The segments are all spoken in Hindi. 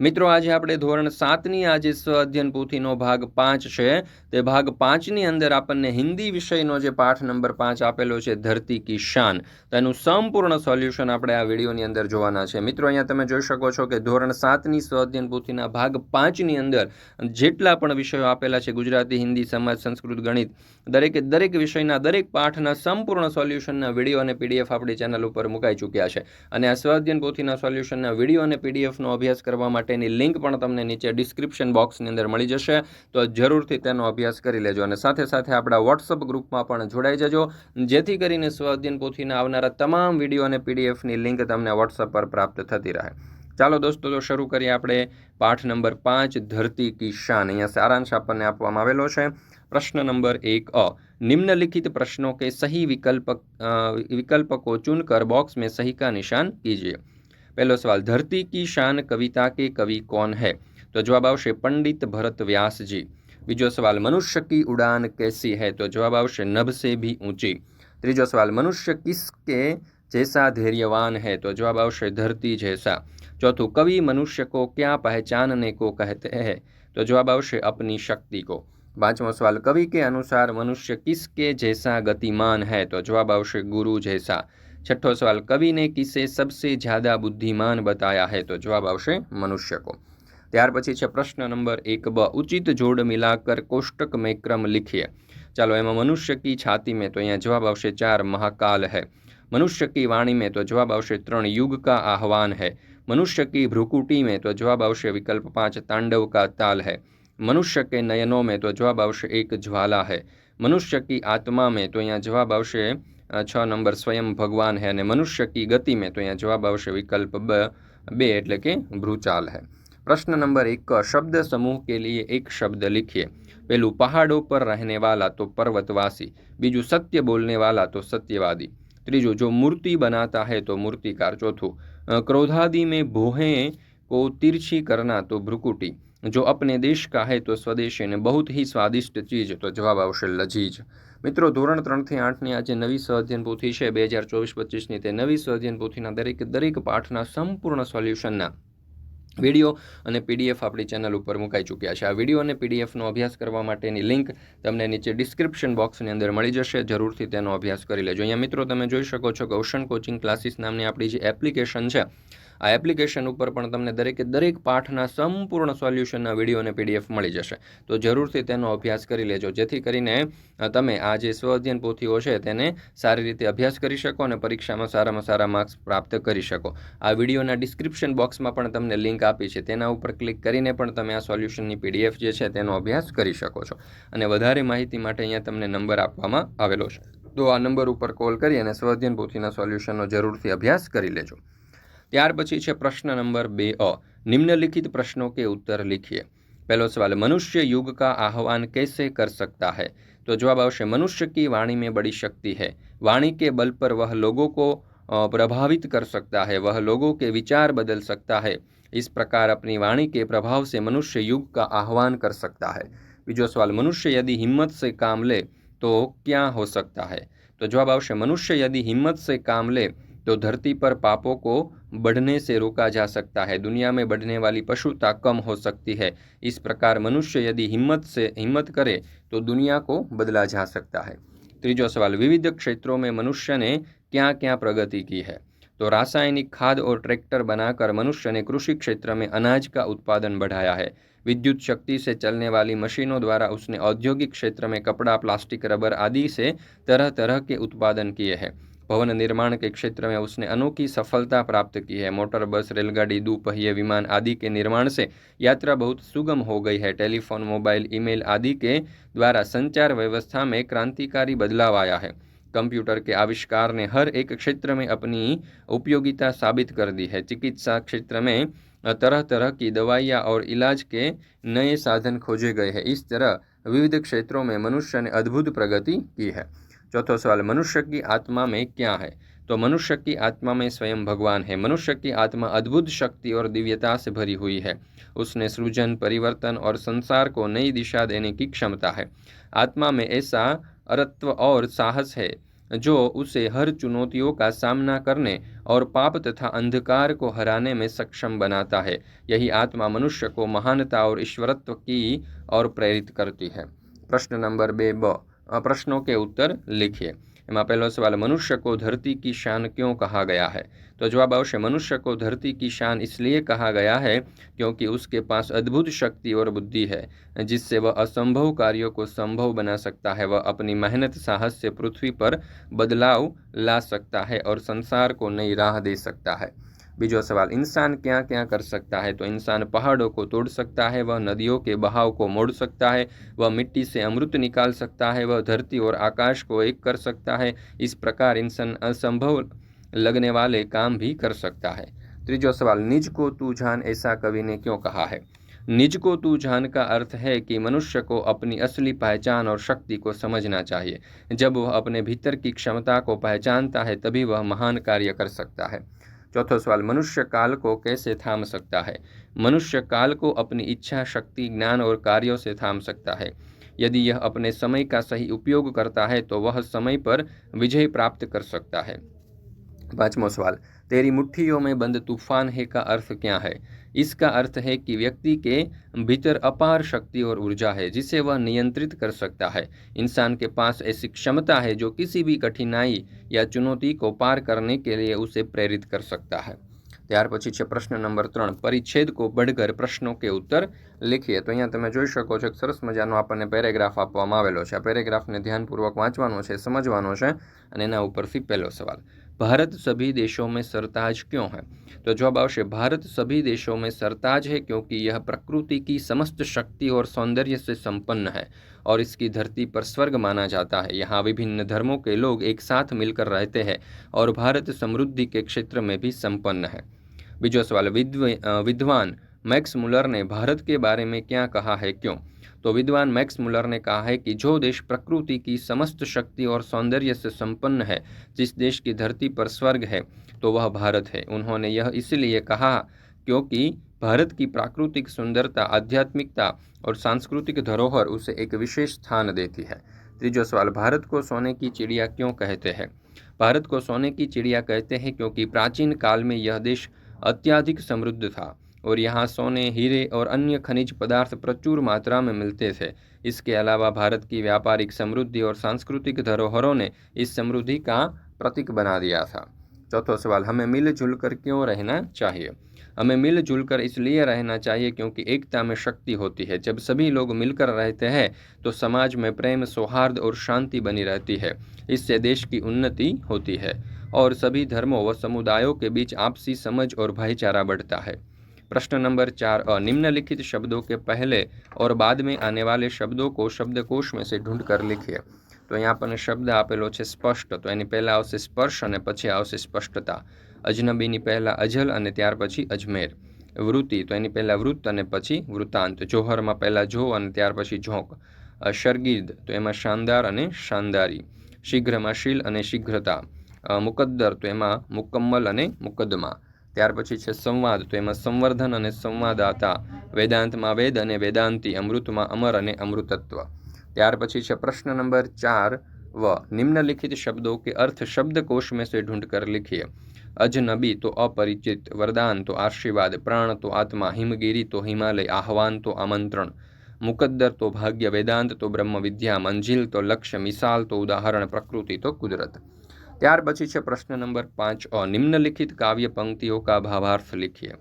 મિત્રો, આજે આપણે ધોરણ સાતની આજે સ્વ અધ્યયન પોથીનો ભાગ પાંચ છે. તે ભાગ પાંચની અંદર આપણને હિન્દી વિષયનો જે પાઠ નંબર પાંચ આપેલો છે, ધરતી કી શાન. તેનું સંપૂર્ણ સોલ્યુશન આપણે આ વિડીયોની અંદર જોવાના છે. મિત્રો, અહીંયા તમે જોઈ શકો છો કે ધોરણ સાતની સ્વ અધ્યયન પોથીના ભાગ પાંચની અંદર જેટલા પણ વિષયો આપેલા છે, ગુજરાતી, હિન્દી, સમાજ, સંસ્કૃત, ગણિત, દરેકે દરેક વિષયના દરેક પાઠના સંપૂર્ણ સોલ્યુશનના વીડિયો અને પીડીએફ આપણી ચેનલ ઉપર મુકાઈ ચૂક્યા છે. અને આ સ્વ અધ્યયન પોથીના સોલ્યુશનના વીડિયો અને પીડીએફનો અભ્યાસ કરવા માટે માટેની લિંક પણ તમને નીચે ડિસ્ક્રિપ્શન બોક્સની અંદર મળી જશે તો જરૂરથી તેનો અભ્યાસ કરી લેજો અને સાથે સાથે આપણા વોટ્સઅપ ગ્રુપમાં પણ જોડાઈ જજો જેથી કરીને સ્વાધ્યન પોથીના આવનારા તમામ વિડીયો અને પીડીએફની લિંક તમને વોટ્સઅપ પર પ્રાપ્ત થતી રહે ચાલો દોસ્તો તો શરૂ કરીએ આપણે પાઠ નંબર પાંચ ધરતી કી શાન અહીંયા સારાંશ આપણને આપવામાં આવેલો છે પ્રશ્ન નંબર એક અ निम्नलिखित प्रश्नों के सही विकल्प विकल्प को चुनकर बॉक्स में सही का निशान कीजिए पहला सवाल, धरती की शान कविता के कवि कौन है? तो जवाब आवश्य पंडित भरत व्यास जी। बीजो सवाल, मनुष्य की उड़ान कैसी है? तो जवाब आवश्य नभ से भी ऊँची। तीजो सवाल, मनुष्य किसके जैसा धैर्यवान है? तो जवाब आवश्य धरती जैसा। चौथो, कवि मनुष्य को क्या पहचानने को कहते हैं? तो जवाब आवश्य अपनी शक्ति को। पांचवा सवाल, कवि के अनुसार मनुष्य किसके जैसा गतिमान है? तो जवाब आवश्य गुरु जैसा छठो सवाल कवि ने किसे सबसे ज़्यादा बुद्धिमान बताया है तो जवाब आवश्य मनुष्य को ત્યાર પછી છે પ્રશ્ન નંબર એક બ ઉચિત જોડ મિલાકર કોષ્ટક में क्रम लिखिए चलो એમાં મનુષ્ય की छाती में तो અહીંયા જવાબ આવશે ચાર महाकाल है मनुष्य की वाणी में तो जवाब आवश्य त्रण युग का आह्वान है मनुष्य की भ्रुकुटी में तो जवाब आवश्य विकल्प पाँच तांडव का ताल है मनुष्य के नयनों में तो जवाब आवश्य एक ज्वाला है मनुष्य की आत्मा में तो यहाँ जवाब आवश्य छ नंबर स्वयं भगवान है मनुष्य की गति में तो यहाँ जवाब आवश्य विकल्प ब बे एट्ले के भ्रूचाल है प्रश्न नंबर एक शब्द समूह के लिए एक शब्द लिखिए पहलू पहाड़ों पर रहने वाला तो पर्वतवासी बीजू सत्य बोलने वाला तो सत्यवादी त्रीजू जो मूर्ति बनाता है तो मूर्तिकार चौथू क्रोधादि में भोहें को तिरछी करना तो भ्रुकुटी जो अपने देश का है तो स्वदेशी ने बहुत ही स्वादिष्ट चीज तो जवाब आवश्य लजीज મિત્રો ધોરણ ત્રણથી આઠની આજે નવી સ્વાધ્યન પોથી છે બે હજાર ચોવીસ પચીસની તે નવી સ્વાધ્યન પોથીના દરેક દરેક પાઠના સંપૂર્ણ સોલ્યુશનના વિડીયો અને પીડીએફ આપણી ચેનલ ઉપર મુકાઈ ચૂક્યા છે આ વિડીયો અને પીડીએફનો અભ્યાસ કરવા માટેની લિંક તમને નીચે ડિસ્ક્રિપ્શન બોક્સની અંદર મળી જશે જરૂરથી તેનો અભ્યાસ કરી લેજો અહીંયા મિત્રો તમે જોઈ શકો છો કે ઓશન કોચિંગ ક્લાસીસ નામની આપણી જે એપ્લિકેશન છે આ એપ્લિકેશન ઉપર પણ તમને દરેકે દરેક પાઠના સંપૂર્ણ સોલ્યુશનના વીડિયો અને પીડીએફ મળી જશે. તો જરૂરથી તેનો અભ્યાસ કરી લેજો. જેથી કરીને તમે આ જે સ્વ અધ્યયન પોથીઓ છે તેને સારી રીતે અભ્યાસ કરી શકો અને પરીક્ષામાં સારામાં સારા માર્ક્સ પ્રાપ્ત કરી શકો. આ વિડીયોના ડિસ્ક્રિપ્શન બોક્સમાં પણ તમને લિંક આપી છે. તેના ઉપર ક્લિક કરીને પણ તમે આ સોલ્યુશનની પીડીએફ જે છે તેનો અભ્યાસ કરી શકો છો. અને વધારે માહિતી માટે અહીંયા તમને નંબર આપવામાં આવેલો છે. તો આ નંબર ઉપર કોલ કરી અને સ્વઅધ્યયન પોથીના સોલ્યુશનનો જરૂરથી અભ્યાસ કરી લેજો. ત્યાર પછી છે પ્રશ્ન नंबर बे अ निम्नलिखित प्रश्नों के उत्तर लिखिए पहला सवाल मनुष्य युग का आह्वान कैसे कर सकता है तो जवाब अवश्य मनुष्य की वाणी में बड़ी शक्ति है वाणी के बल पर वह लोगों को प्रभावित कर सकता है वह लोगों के विचार बदल सकता है इस प्रकार अपनी वाणी के प्रभाव से मनुष्य युग का आह्वान कर सकता है बीजो सवाल मनुष्य यदि हिम्मत से काम ले तो क्या हो सकता है तो जवाब अवश्य मनुष्य यदि हिम्मत से काम ले तो धरती पर पापों को बढ़ने से रोका जा सकता है। दुनिया में बढ़ने वाली पशुता कम हो सकती है। इस प्रकार मनुष्य यदि हिम्मत से, हिम्मत करे तो दुनिया को बदला जा सकता है। तीजो सवाल, विविध क्षेत्रों में मनुष्य ने क्या क्या प्रगति की है? तो रासायनिक खाद और ट्रैक्टर बनाकर मनुष्य ने कृषि क्षेत्र में अनाज का उत्पादन बढ़ाया है। विद्युत शक्ति से चलने वाली मशीनों द्वारा उसने औद्योगिक क्षेत्र में कपड़ा, प्लास्टिक, रबर आदि से तरह तरह के उत्पादन किए हैं। भवन निर्माण के क्षेत्र में उसने अनोखी सफलता प्राप्त की है। मोटर बस, रेलगाड़ी दोपहिए विमान आदि के निर्माण से यात्रा बहुत सुगम हो गई है। टेलीफोन, मोबाइल, ईमेल आदि के द्वारा संचार व्यवस्था में क्रांतिकारी बदलाव आया है। कंप्यूटर के आविष्कार ने हर एक क्षेत्र में अपनी उपयोगिता साबित कर दी है। चिकित्सा क्षेत्र में तरह तरह की दवाइयाँ और इलाज के नए साधन खोजे गए हैं। इस तरह विविध क्षेत्रों में मनुष्य ने अद्भुत प्रगति की है। चौथा सवाल, मनुष्य की आत्मा में क्या है? तो मनुष्य की आत्मा में स्वयं भगवान है। मनुष्य की आत्मा अद्भुत शक्ति और दिव्यता से भरी हुई है। उसने सृजन, परिवर्तन और संसार को नई दिशा देने की क्षमता है। आत्मा में ऐसा अरत्व और साहस है, जो उसे हर चुनौतियों का सामना करने और पाप तथा अंधकार को हराने में सक्षम बनाता है। यही आत्मा मनुष्य को महानता और ईश्वरत्व की और प्रेरित करती है। प्रश्न नंबर बे, ब। प्रश्नों के उत्तर लिखिए એમાં પહેલો सवाल मनुष्य को धरती की शान क्यों कहा गया है तो जवाब आवश्य मनुष्य को धरती की शान इसलिए कहा गया है क्योंकि उसके पास अद्भुत शक्ति और बुद्धि है जिससे वह असंभव कार्यों को संभव बना सकता है वह अपनी मेहनत साहस से पृथ्वी पर बदलाव ला सकता है और संसार को नई राह दे सकता है बीजो सवाल इंसान क्या क्या कर सकता है? तो इंसान पहाड़ों को तोड़ सकता है, वह नदियों के बहाव को मोड़ सकता है, वह मिट्टी से अमृत निकाल सकता है, वह धरती और आकाश को एक कर सकता है, इस प्रकार इंसान असंभव लगने वाले काम भी कर सकता है। त्रीजो सवाल, निज को तू जान ऐसा कवि ने क्यों कहा है? निज को तू जान का अर्थ है कि मनुष्य को अपनी असली पहचान और शक्ति को समझना चाहिए। जब वह अपने भीतर की क्षमता को पहचानता है, तभी वह महान कार्य कर सकता है। चौथा सवाल, मनुष्य काल को कैसे थाम सकता है? मनुष्य काल को अपनी इच्छा, शक्ति, ज्ञान और कार्यों से थाम सकता है। यदि यह अपने समय का सही उपयोग करता है तो वह समय पर विजय प्राप्त कर सकता है। पांचवा सवाल, तेरी मुट्ठियों में बंद तूफ़ान है का अर्थ क्या है? इसका अर्थ है कि व्यक्ति के भीतर अपार शक्ति और ऊर्जा है जिसे वह नियंत्रित कर सकता है इंसान के पास ऐसी क्षमता है जो किसी भी कठिनाई या चुनौती को पार करने के लिए उसे प्रेरित कर सकता है ત્યાર પછી છે પ્રશ્ન નંબર ત્રણ પરિચ્છેદ કો બઢકર પ્રશ્નો કે ઉત્તર લખીએ તો અહીંયા તમે જોઈ શકો છો એક સરસ મજાનો આપણને પેરેગ્રાફ આપવામાં આવેલો છે આ પેરેગ્રાફને ધ્યાનપૂર્વક વાંચવાનો છે સમજવાનો છે અને એના ઉપરથી પહેલો સવાલ भारत सभी देशों में सरताज क्यों है? तो जवाब आवश्य भारत सभी देशों में सरताज है क्योंकि यह प्रकृति की समस्त शक्ति और सौंदर्य से संपन्न है और इसकी धरती पर स्वर्ग माना जाता है। यहाँ विभिन्न धर्मों के लोग एक साथ मिलकर रहते हैं और भारत समृद्धि के क्षेत्र में भी संपन्न है। बीजो सवाल विद्वान मैक्स मुलर ने भारत के बारे में क्या कहा है क्यों? तो विद्वान मैक्स मुलर ने कहा है कि जो देश प्रकृति की समस्त शक्ति और सौंदर्य से संपन्न है, जिस देश की धरती पर स्वर्ग है तो वह भारत है। उन्होंने यह इसलिए कहा क्योंकि भारत की प्राकृतिक सुंदरता, आध्यात्मिकता और सांस्कृतिक धरोहर उसे एक विशेष स्थान देती है। तीजो सवाल, भारत को सोने की चिड़िया क्यों कहते हैं? भारत को सोने की चिड़िया कहते हैं क्योंकि प्राचीन काल में यह देश अत्याधिक समृद्ध था। और यहाँ सोने, हीरे और अन्य खनिज पदार्थ प्रचुर मात्रा में मिलते थे। इसके अलावा भारत की व्यापारिक समृद्धि और सांस्कृतिक धरोहरों ने इस समृद्धि का प्रतीक बना दिया था। चौथा सवाल, हमें मिलजुल कर क्यों रहना चाहिए? हमें मिलजुल कर इसलिए रहना चाहिए क्योंकि एकता में शक्ति होती है। जब सभी लोग मिलकर रहते हैं तो समाज में प्रेम, सौहार्द और शांति बनी रहती है। इससे देश की उन्नति होती है और सभी धर्मों व समुदायों के बीच आपसी समझ और भाईचारा बढ़ता है। प्रश्न नंबर चार अ निम्नलिखित शब्दों के पहले और बाद में आने वाले शब्दों को शब्दकोश में से ढूंढ कर लिखिए તો અહીંયા આપણને શબ્દ આપેલો છે સ્પષ્ટ તો એની પહેલાં આવશે સ્પર્શ અને પછી આવશે સ્પષ્ટતા અજનબીની પહેલાં અજલ અને ત્યાર પછી અજમેર વૃત્તિ તો એની પહેલાં વૃત્ત અને પછી વૃત્તાંત જોહરમાં પહેલાં જો અને ત્યાર પછી ઝોંક શર્ગીર્દ તો એમાં શાનદાર અને શાનદારી શીઘ્રમાં શીલ અને શીઘ્રતા મુકદ્દર તો એમાં મુકમ્મલ અને મુકદ્દમા ત્યાર પછી છે સંવાદ, તો એમાં સંવર્ધન અને સંવાદાતા, વેદાંતમાં વેદ અને વેદાંતિ, અમૃતમાં અમર અને અમૃતત્વ. ત્યાર પછી છે પ્રશ્ન નંબર ચાર, વ, નિમ્નલિખિત શબ્દો કે અર્થ શબ્દકોશ મેં સે ઢૂંઢ કર લિખીએ. અજનબી તો અપરિચિત, વરદાન તો આશીર્વાદ, પ્રાણ તો આત્મા, હિમગીરી તો હિમાલય, આહવાન તો આમંત્રણ. મુકદ્દર તો ભાગ્ય, વેદાંત તો બ્રહ્મ વિદ્યા મંજિલ તો લક્ષ્ય, મિસાલ તો ઉદાહરણ, પ્રકૃતિ તો કુદરત. ત્યાર પછી છે પ્રશ્ન નંબર પાંચ અ निम्नलिखित काव्य पंक्तियों का भावार्थ लिखिए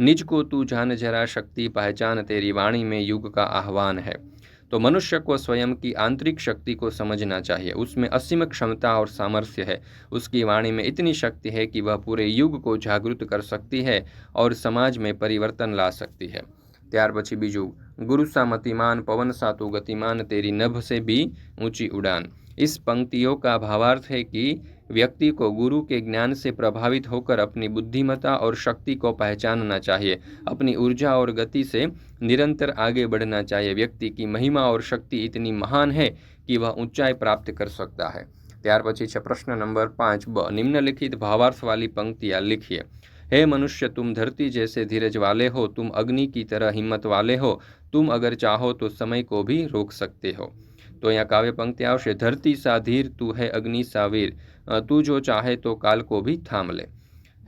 निज को तू जान जरा शक्ति पहचान तेरी वाणी में युग का आह्वान है तो मनुष्य को स्वयं की आंतरिक शक्ति को समझना चाहिए उसमें असीम क्षमता और सामर्थ्य है उसकी वाणी में इतनी शक्ति है कि वह पूरे युग को जागृत कर सकती है और समाज में परिवर्तन ला सकती है ત્યાર પછી બીજું ગુરુ सा मतिमान पवन सा तो गतिमान तेरी नभ से भी ऊंची उड़ान इस पंक्तियों का भावार्थ है कि व्यक्ति को गुरु के ज्ञान से प्रभावित होकर अपनी बुद्धिमता और शक्ति को पहचानना चाहिए अपनी ऊर्जा और गति से निरंतर आगे बढ़ना चाहिए व्यक्ति की महिमा और शक्ति इतनी महान है कि वह ऊंचाई प्राप्त कर सकता है ત્યાર પછી છે પ્રશ્ન નંબર પાંચ બ નિમ્નલિખિત ભાવાર્થ वाली पंक्तियाँ लिखिए हे मनुष्य तुम धरती जैसे धीरज वाले हो तुम अग्नि की तरह हिम्मत वाले हो तुम अगर चाहो तो समय को भी रोक सकते हो તો અહીંયા કાવ્ય પંક્તિ આવશે ધરતી સા ધીર તું હૈ અગ્નિ સા વીર तू जो चाहे तो काल को भी थाम ले।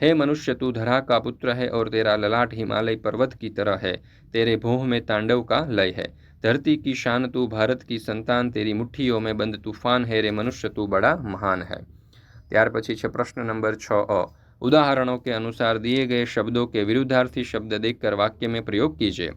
हे मनुष्य, तू धरा का पुत्र है और तेरा ललाट हिमालय पर्वत की तरह है। तेरे भोह में तांडव का लय है। धरती की शान तू, भारत की संतान, तेरी मुठ्ठियों में बंद तूफ़ान है। रे मनुष्य, तू बड़ा महान है। ત્યાર પછી છે પ્રશ્ન નંબર છ અ के કે અનુસાર દિએ ગए શબ્દો કે વિરુદ્ધાર્થી શબ્દ દેખકર વાક્ય મેં પ્રયોગ કીજે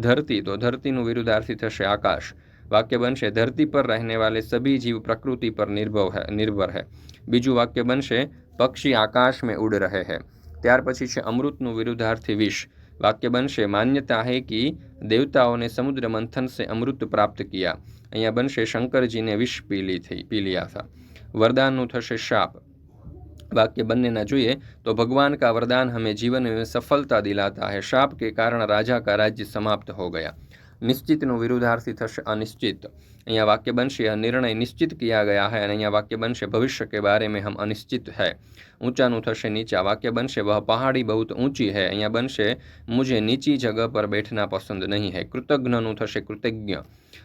ધરતી તો ધરતીનું विरुद्धार्थी तो थे आकाश। वाक्यवंश है धरती पर रहने वाले सभी जीव प्रकृति पर निर्भव है, निर्भर है। बीजू वाक्यवंश है पक्षी आकाश में उड़ रहे हैं। त्यार पी से अमृतनु विरुद्धार्थी विष। वाक्यवंश है मान्यता है कि देवताओं ने समुद्र मंथन से अमृत प्राप्त किया। अँ बनशे शंकर जी ने विष पी ली थी, पी लिया था। वरदानु थे शाप। वाक्य बनने न जुए तो भगवान का वरदान हमें जीवन में सफलता दिलाता है। शाप के कारण राजा का राज्य समाप्त हो गया। નિશ્ચિતનું વિરુદ્ધાર્થી થશે અનિશ્ચિત અહીંયા વાક્ય બનશે यह निर्णय निश्चित किया गया है અને અહીંયા વાક્ય બનશે भविष्य के बारे में हम अनिश्चित है ઊંચાનું થશે નીચા વાક્ય બનશે वह पहाड़ी बहुत ऊंची है અહીંયા બનશે मुझे नीची जगह पर बैठना पसंद नहीं है કૃતજ્ઞનું થશે કૃતજ્ઞ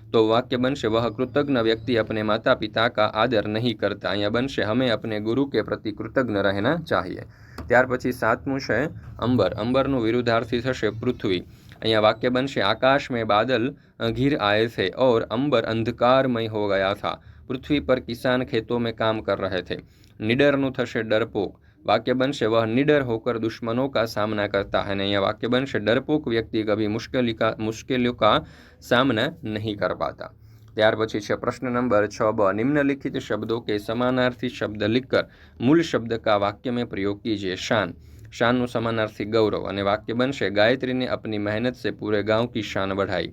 तो वाक्य बनशे वह कृतज्ञ व्यक्ति अपने माता पिता का आदर नहीं करता અહીંયા बनशे हमें अपने गुरु के प्रति कृतज्ञ रहना चाहिए ત્યાર પછી સાતમું છે અંબર અંબરનું વિરુદ્ધાર્થી થશે પૃથ્વી અહીંયા વાક્ય બનશે આકાશ મેં બાદલ ઘिर आए थे और अंबर અંધકારમય હો ગયા થા પૃથ્વી પર કિસાન ખેતો મેં કામ કર રહે થે નિડરનું થશે ડરપોક વાક્ય બનશે વહ નિડર હોકર દુશ્મનો કા સામના કરતા હૈ અહીંયા વાક્ય બનશે ડરપોક વ્યક્તિ કભી મુશ્કેલી કા મુશ્કેલીઓ કા સામના નહીં કર પાતા ત્યાર પછી છે પ્રશ્ન નંબર છ બ નિમ્નલિખિત શબ્દો કે સમાનાર્થી શબ્દ लिखकर મૂળ શબ્દ કા વાક્ય મેં પ્રયોગ કીજીએ શાન शानु समानार्थी गौरव अने वाक्य बन से गायत्री ने अपनी मेहनत से पूरे गाँव की शान बढ़ाई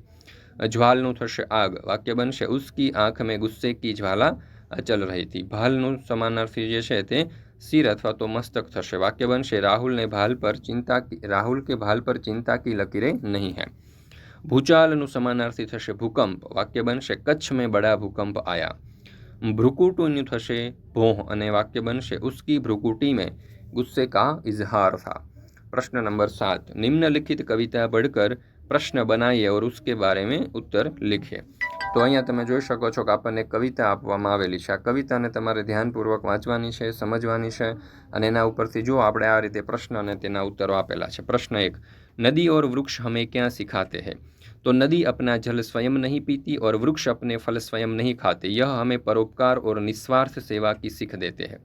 ज्वालनू थे आग वाक्य बन से उसकी आँख में गुस्से की ज्वाला अचल रही थी भालनू समानार्थी जे सिर अथवा तो मस्तक थे वाक्य बन से राहुल ने भाल पर चिंता की राहुल के भाल पर चिंता की लकीरें नहीं है भूचालनु समानार्थी थे भूकंप वाक्य बन से कच्छ में बड़ा भूकंप आया भ्रुकुटून थे भोह अने वाक्य बन से उसकी भ्रुकुटी में गुस्से का इजहार था प्रश्न नंबर सात निम्नलिखित कविता पढ़कर प्रश्न बनाइए और उसके बारे में उत्तर लिखिए તો અહીંયા તમે જોઈ શકો છો કે આપણને કવિતા આપવામાં આવેલી છે આ કવિતાને તમારે ધ્યાનપૂર્વક વાંચવાની છે સમજવાની છે અને એના ઉપરથી જો આપણે આ રીતે પ્રશ્ન અને તેના ઉત્તરો આપેલા છે પ્રશ્ન એક नदी और वृक्ष हमें क्या सिखाते हैं तो नदी अपना जल स्वयं नहीं पीती और वृक्ष अपने फल स्वयं नहीं खाते यह हमें परोपकार और निस्वार्थ सेवा की सीख देते हैं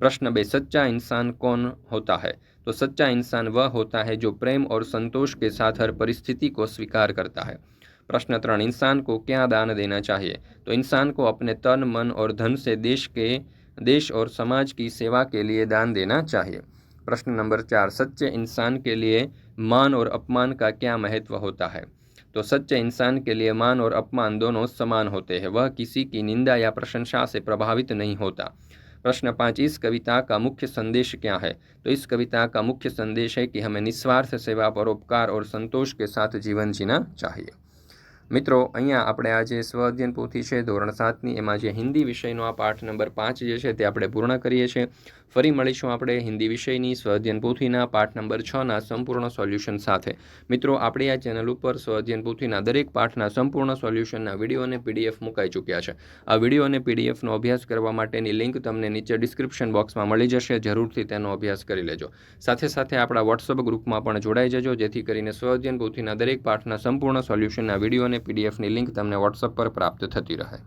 प्रश्न बे, सच्चा इंसान कौन होता है? तो सच्चा इंसान वह होता है जो प्रेम और संतोष के साथ हर परिस्थिति को स्वीकार करता है। प्रश्न त्रण, इंसान को क्या दान देना चाहिए? तो इंसान को अपने तन, मन और धन से देश के, देश और समाज की सेवा के लिए दान देना चाहिए। प्रश्न नंबर चार, सच्चे इंसान के लिए मान और अपमान का क्या महत्व होता है? तो सच्चे इंसान के लिए मान और अपमान दोनों समान होते हैं, वह किसी की निंदा या प्रशंसा से प्रभावित नहीं होता। प्रश्न पाँच इस कविता का मुख्य संदेश क्या है तो इस कविता का मुख्य संदेश है कि हमें निस्वार्थ सेवा परोपकार और संतोष के साथ जीवन जीना चाहिए મિત્રો અહીંયા આપણે આ જે સ્વ અધ્યયન પોથી છે ધોરણ સાતની એમાં જે હિન્દી વિષયનો આ પાઠ નંબર પાંચ જે છે તે આપણે પૂર્ણ કરીએ છીએ ફરી મળીશું આપણે હિન્દી વિષયની સ્વઅધ્યયન પોથીના પાઠ નંબર છના સંપૂર્ણ સોલ્યુશન સાથે. મિત્રો, આપણી આ ચેનલ ઉપર સ્વઅધ્યયન પોથીના દરેક પાઠના સંપૂર્ણ સોલ્યુશનના વીડિયો અને પીડીએફ મુકાઈ ચૂક્યા છે. આ વીડિયો અને પીડીએફનો અભ્યાસ કરવા માટેની લિંક તમને નીચે ડિસ્ક્રિપ્શન બોક્સમાં મળી જશે. જરૂરથી તેનો અભ્યાસ કરી લેજો. સાથે સાથે આપણા વોટ્સઅપ ગ્રુપમાં પણ જોડાઈ જજો, જેથી કરીને સ્વઅધ્યયન પોથીના દરેક પાઠના સંપૂર્ણ સોલ્યુશનના વીડિયો અને પીડીએફની લિંક તમને વોટ્સઅપ પર પ્રાપ્ત થતી રહે.